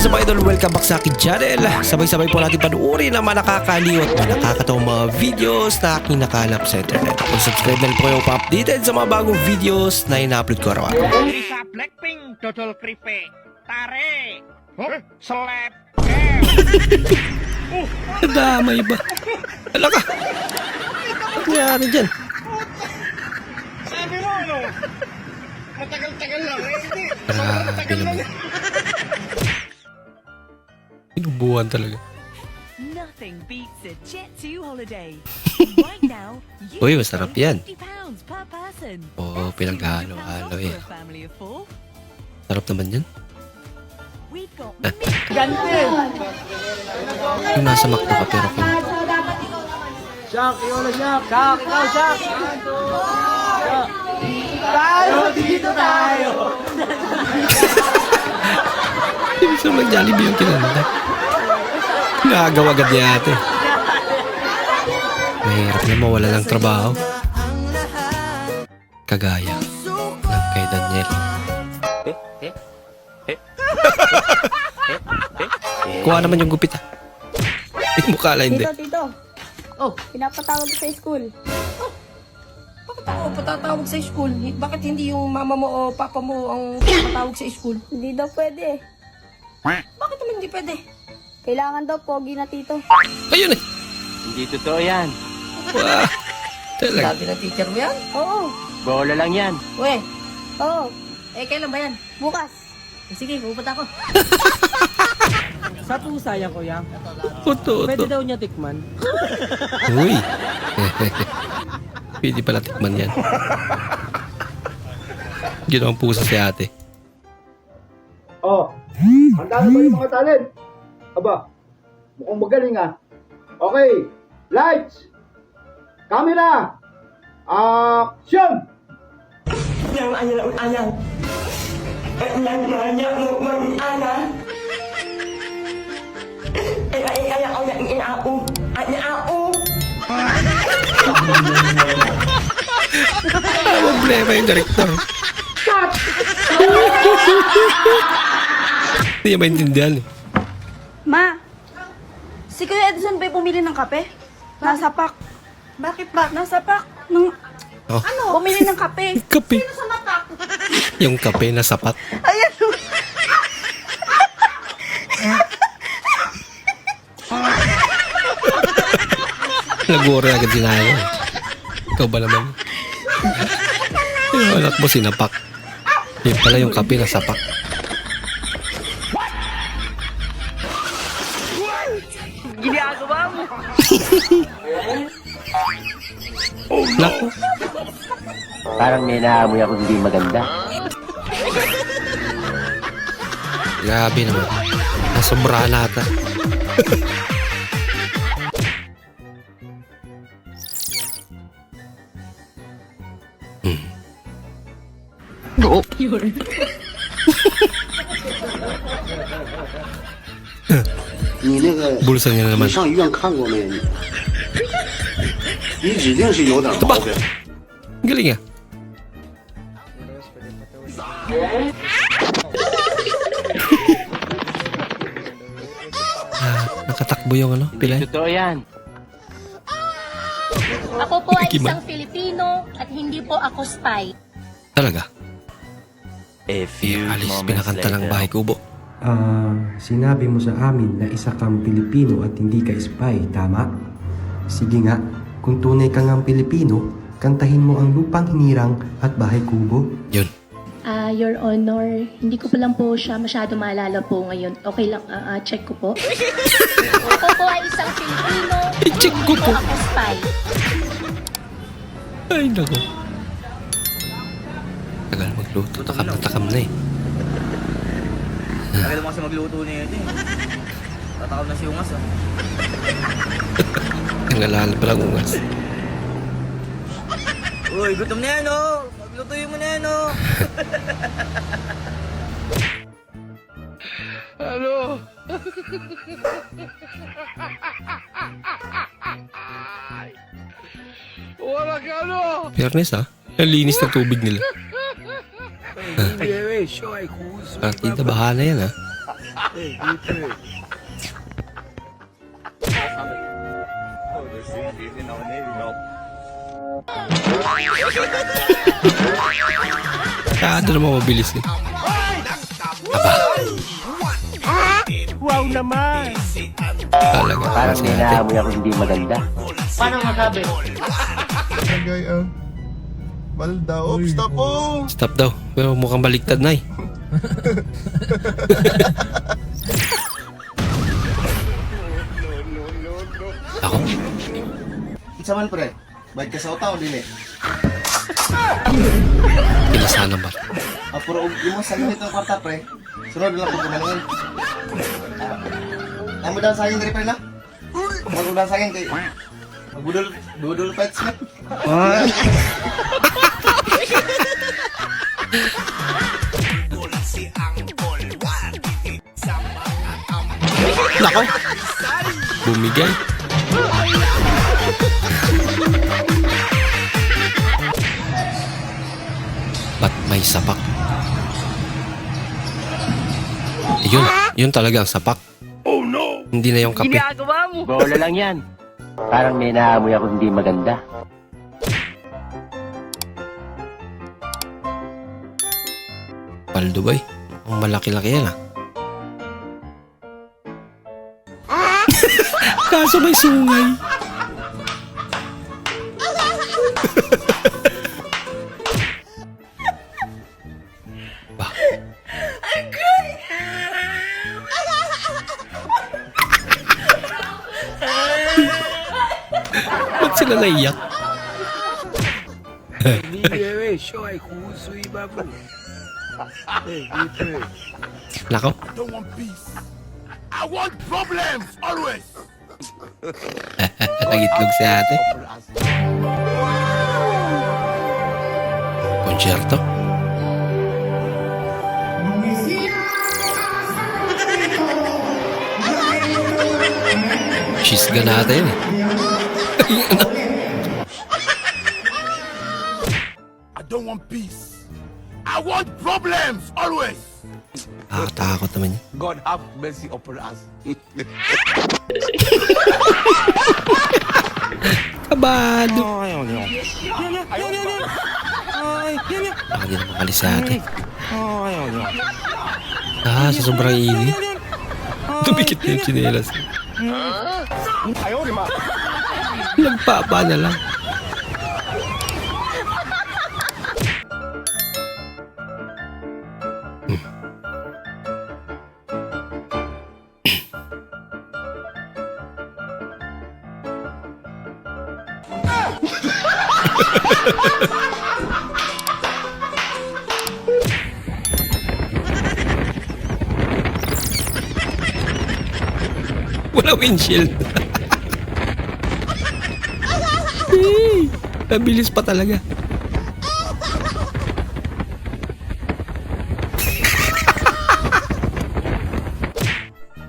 is up idol? Welcome back sa akin channel. Sabay-sabay po natin panuorin ang mga nakakaliw at mga nakakatawang mga videos na aking nakalap sa internet. Kung subscribe na po kayo pa-updated sa mga bagong videos na ina-upload ko araw-araw. Diri sa Blackpink, dodol kripe. Tare. Huh? Slap. Nadamay ba? Hala ka! Ano nangyari dyan? Sabi mo ano? Matagal-tagal lang. Eh, hindi. Grabe naman. Pinubuhan talaga. Nothing beats a Jet 2 holiday. right now, you Uy, can masarap yan. 50 pounds per person. Oo, pinaghalo-halo eh. Sarap naman yan. We've got Yung nasa makto ka pero kin... Shak, ikaw na Shak. Shak, ikaw Shak. Tayo, dito tayo. Ibig sabihin Jollibee yung kinanda. Nakagaw agad niya ate. Mahirap na mawala ng trabaho. Kagaya ng kay Daniel. Kuha naman yung gupit ah. Yung mukha lang hindi. Tito, tito. Oh, Pinapatawag sa school. bakit ako patatawag sa school? Bakit hindi yung mama mo o papa mo ang patatawag sa school? Hindi daw pwede eh. Bakit naman hindi pwede? Kailangan daw pogi na tito. Ayun eh. Hindi totoo yan. Wah. Talaga. Sabi ng teacher mo yan? Oo. Bola lang yan. We, Oo. eh kailan ba yan? Bukas. Eh, sige, pupunta ako. Sa pusa yan, kuya. Puto, Pwede daw niya tikman. Uy. Pwede pala tikman yan. Ginawang pusa si ate. Oh, handa na ba yung mga talent? Aba, mukhang magaling ah. Okay, lights, camera, action! Ah, problema yung director. Hindi niya maintindihan eh. Ma! Si Kuya Edison ba'y bumili ng kape? Nasa pak. Bakit ba? Nasa pak. Nung... Oh. Ano? Bumili ng kape. Kape. Yung kape na sapat. Ayan. Naguro agad si nanay. Ikaw ba naman? Yung anak mo sinapak. Yun pala yung kape na sapak. Ginagawa mo. Naku. Parang may naamoy ako hindi maganda. Grabe naman. Nasobra na ata. Hmm. 你个 Bulsa niya na 你 naman. 上医院看过没？你你指定是有点毛病。 Ang Galing ah. ah, nakatakbo yung ano, Hindi pilay. totoo yan. Ako po ay Kikiman. isang Filipino at hindi po ako spy. Talaga. A Eh, alis pinakanta ng bahay kubo. Ah, sinabi mo sa amin na isa kang Pilipino at hindi ka spy, tama? Sige nga, kung tunay ka ngang Pilipino, kantahin mo ang lupang hinirang at bahay kubo. Yun. Ah, Your Honor, hindi ko pa lang po siya masyado maalala po ngayon. Okay lang, ah, ah, check ko po. Ako po ay isang Filipino at I-check ko po ako spy. Ay, nako. Tagal magluto. Takam na takam na eh. Tagal mo kasi magluto na yun eh. Tatakam na si Ungas ah. Ang alala pa lang ungas. Uy, gutom na yan oh. Maglutuin mo na yan oh. Fairness ah. Ang linis ng tubig nila. Hindi eh, kus. Partida, bahala yan ah. Kado naman mabilis eh. Aba. Wow naman! Talaga. Parang naamoy ako hindi maganda. Paano masabi? Stop daw. Pero mukhang baliktad na eh. Ako? Isa man pre, bayad ka sa utaw din eh. Pinasana ba? Ah, puro yung sa ganito ng kwarta pre. Sunod lang kung kumalangin. Ay mo daw sa akin diri pre na? Daw sa akin kay Budol, budol fights na. Nako! Bumigay. Ba't may sapak? Yun, yun talaga ang sapak. Oh no! Hindi na yung kape. Bola lang yan. Parang may naamoy ako hindi maganda. Paldo ba eh? Ang malaki-laki yan ah. Kaso may sungay. ba? Ba't sila naiyak? Nako. I want problems always. Nagitlog si ate. Konsyerto. Chisga natin eh. I don't want peace. I want problems always. Nakakatakot naman yun. God have mercy upon us. Kabado. Baka di na makalis si ate. Ah, sa sobrang init. Tumikit na yung chinelas. Nagpapa na lang. Wala windshield. Eh, Mabilis pa talaga.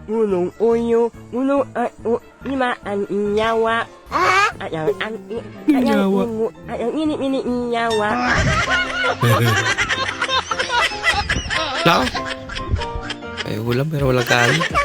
Unong uyo, unong at lima ang inyawa. At ang ang Inyawa. at ang init init inyawa. Nako. Ay, ulam pero walang kain.